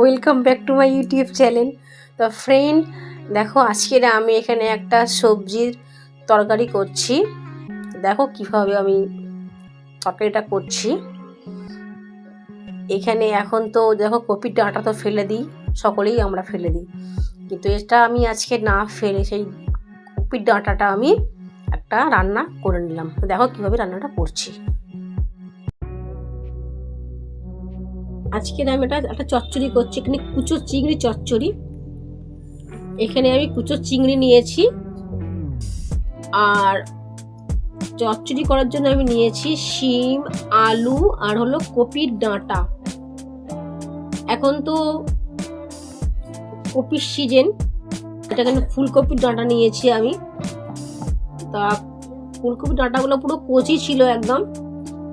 Welcome back to my YouTube channel তো friend দেখো, আজকের আমি এখানে একটা সবজির তরকারি করছি। দেখো, কীভাবে আমি তরকারিটা করছি। এখানে এখন তো, দেখো, কপির ডাঁটা তো ফেলে দিই, সকলেই আমরা ফেলে দিই। কিন্তু এটা আমি আজকে না ফেলে, সেই কপির ডাঁটাটা আমি একটা রান্না করে নিলাম। দেখো, কীভাবে রান্নাটা করছি। আজকে আমি এটা একটা চচ্চড়ি করছি, এখানে কুচো চিংড়ি চচ্চড়ি। এখানে আমি কুচো চিংড়ি নিয়েছি। আর চচ্চড়ি করার জন্য আমি নিয়েছি শিম, আলু, আর হলো কপির ডাঁটা। এখন তো কপির সিজন এটা এখানে ফুলকপির ডাঁটা নিয়েছি আমি। তা ফুলকপির ডাঁটাগুলো পুরো কচি ছিল একদম।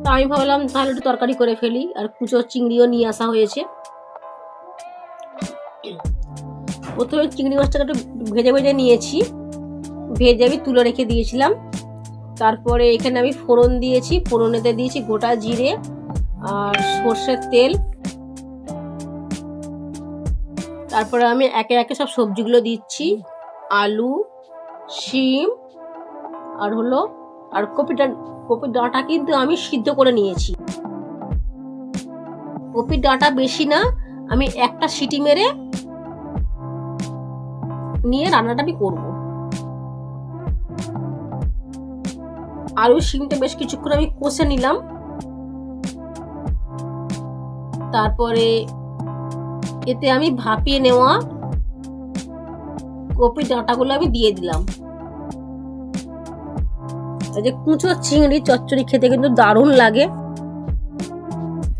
তা আমি ভাবলাম তাহলে একটু তরকারি করে ফেলি, আর কুচো চিংড়িও নিয়ে আসা হয়েছে। প্রথমে চিংড়ি মাছটাকে একটু ভেজে ভেজে নিয়েছি। ভেজে আমি তুলে রেখে দিয়েছিলাম। তারপরে এখানে আমি ফোড়ন দিয়েছি, ফোড়নেতে দিয়েছি গোটা জিরে আর সর্ষের তেল। তারপরে আমি একে একে সব সবজিগুলো দিচ্ছি, আলু, শিম, আর হলো আর কপিটা কপির ডাঁটা কিন্তু আমি সিদ্ধ করে নিয়েছি। কপির ডাঁটা বেশি না, আমি একটা সিটি মেরে নিয়ে রান্নাটা আমি করব। আলু শিমটা বেশ কিছুক্ষণ আমি কষে নিলাম। তারপরে এতে আমি ভাপিয়ে নেওয়া কপির ডাঁটাগুলো আমি দিয়ে দিলাম। এই যে কুচো, চিংড়ি, চচ্চড়ি খেতে কিন্তু দারুণ লাগে।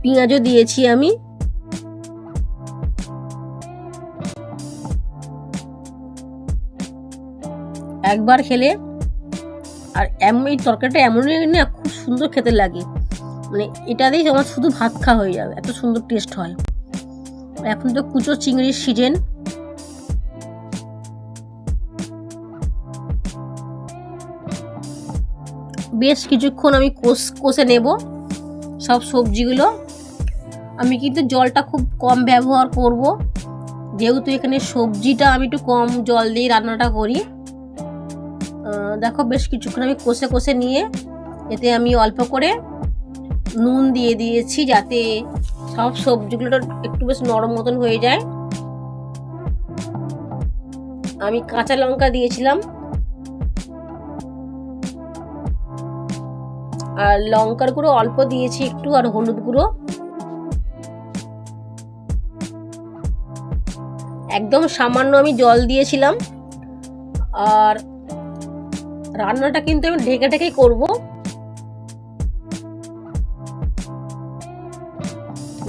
পেঁয়াজও দিয়েছি আমি। একবার খেলে আর এমন এই তরকারিটা এমনই না, খুব সুন্দর খেতে লাগে। মানে এটা দিয়েই আমার শুধু ভাত খাওয়া হয়ে যাবে, এত সুন্দর টেস্ট হয়। এখন তো কুচো, চিংড়ির সিজন বেশ কিছুক্ষণ আমি কষ কষে নেব সব সবজিগুলো। আমি কিন্তু জলটা খুব কম ব্যবহার করব। যেহেতু এখানে সবজিটা আমি একটু কম জল দিয়ে রান্নাটা করি। দেখো বেশ কিছুক্ষণ আমি কষে কষে নিয়ে এতে আমি অল্প করে নুন দিয়ে দিয়েছি যাতে সব সবজিগুলো একটু বেশ নরম মতন হয়ে যায়। আমি কাঁচা লঙ্কা দিয়েছিলাম। আর লঙ্কার গুঁড়ো অল্প দিয়েছি একটু আর হলুদ গুঁড়ো। একদম সামান্য আমি জল দিয়েছিলাম। আর রান্নাটা কিন্তু আমি ঢেকে ঢেকেই করব।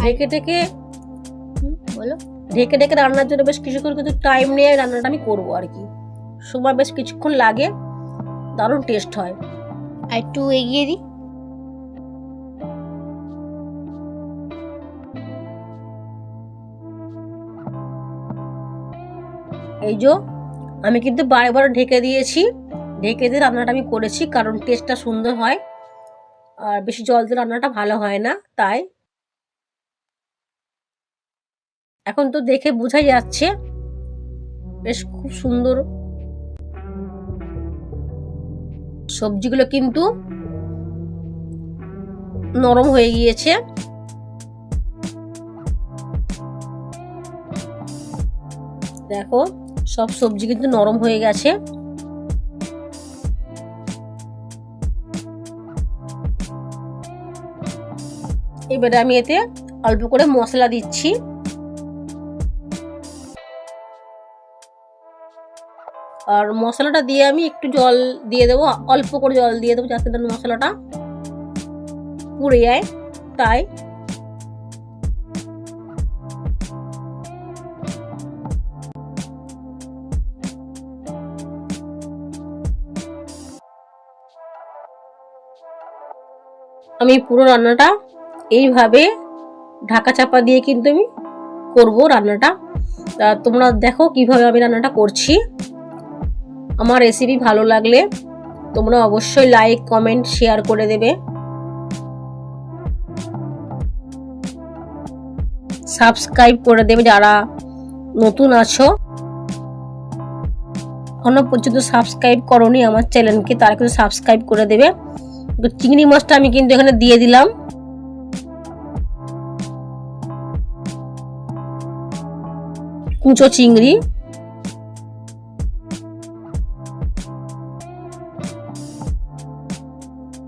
ঢেকে ঢেকে বলো। ঢেকে ঢেকে রান্নার জন্য বেশ কিছুক্ষণ কিন্তু টাইম নিয়ে রান্নাটা আমি করব আর কি। সময় বেশ কিছুক্ষণ লাগে, দারুণ টেস্ট হয়। আর একটু এগিয়ে দিই। এই যে, আমি কিন্তু বারে বারে ঢেকে দিয়েছি। ঢেকে দিয়ে রান্নাটা আমি করেছি কারণ টেস্টটা সুন্দর হয় আর বেশি জল দিয়ে রান্নাটা ভালো হয় না, তাই। এখন তো দেখে বোঝাই যাচ্ছে, বেশ খুব সুন্দর। সবজিগুলো কিন্তু নরম হয়ে গিয়েছে। দেখো সব সবজি কিন্তু নরম হয়ে গেছে। এবারে আমি এতে অল্প করে মশলা দিচ্ছি। আর মশলাটা দিয়ে আমি একটু জল দিয়ে দেবো, অল্প করে জল দিয়ে দেবো যাতে মশলাটা পুড়ে যায়। তাই আমি পুরো রান্নাটা এইভাবে ঢাকা চাপা দিয়ে কিন্তু আমি করব রান্নাটা। তোমরা দেখো কীভাবে আমি রান্নাটা করছি। আমার রেসিপি ভালো লাগলে তোমরা অবশ্যই লাইক কমেন্ট শেয়ার করে দেবে। সাবস্ক্রাইব করে দেবে যারা নতুন আছো। এখনও পর্যন্ত সাবস্ক্রাইব করনি আমার চ্যানেলকে তারা কিন্তু সাবস্ক্রাইব করে দেবে। চিংড়ি মাছটা আমি কিন্তু এখানে দিয়ে দিলাম। কুচো চিংড়ি।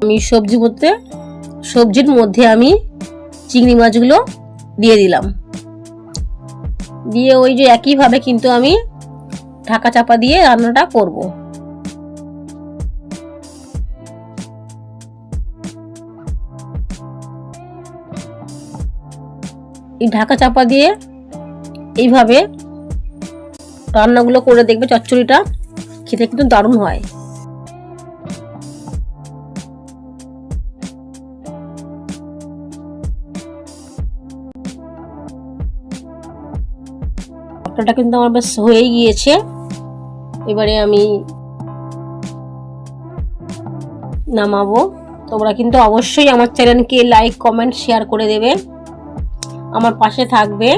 আমি সবজি করতে সবজির মধ্যে আমি চিংড়ি মাছগুলো দিয়ে দিলাম। দিয়ে ওই যে একইভাবে কিন্তু আমি ঢাকা চাপা দিয়ে রান্নাটা করব। এই ঢাকা চাপা দিয়ে এইভাবে রান্নাগুলো করে দেখবে চচ্চড়িটা। খেতে কিন্তু দারুণ হয়। মটরটা কিন্তু আমার বেশ হয়েই গিয়েছে। এবারে আমি নামাবো। তোমরা কিন্তু অবশ্যই আমার চ্যানেলকে লাইক কমেন্ট শেয়ার করে দেবে। আমার পাশে থাকবে।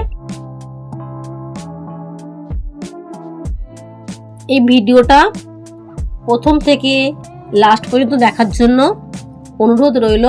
এই ভিডিওটা প্রথম থেকে লাস্ট পর্যন্ত দেখার জন্য অনুরোধ রইল।